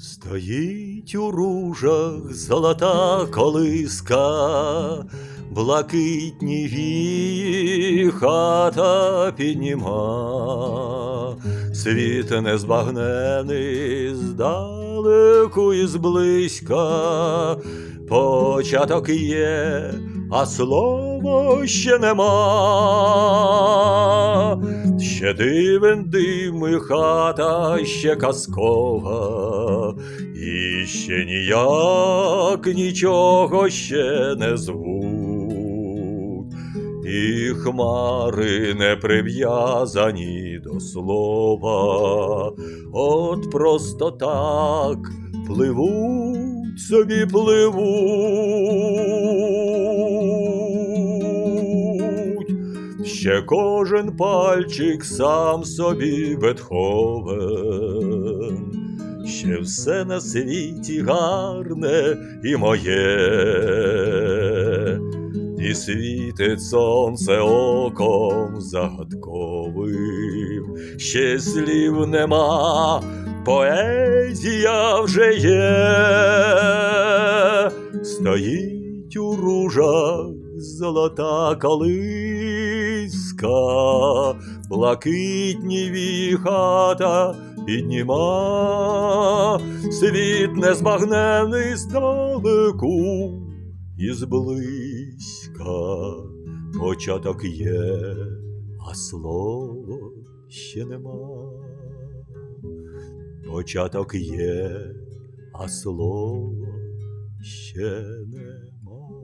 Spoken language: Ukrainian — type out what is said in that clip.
Стоїть у ружах золота колиска, блакитні вії хата підніма, світ незбагнений здалеку і зблизька, початок є, а слова ще нема. Ще дивен дим і хата, ще казкова, і ще ніяк нічого ще не звуть, і хмари не прив'язані до слова, от просто так пливуть собі пливуть. Ще кожен пальчик сам собі Бетховен, ще все на світі гарне і моє, і світить сонце оком загадковим, ще слів нема, поезія вже є, стоїть у ружах золота колиска, блакитні віхата підніма, світ незбагнений здалеку і зблизька, початок є, а слова ще нема. Початок є, а слова ще нема.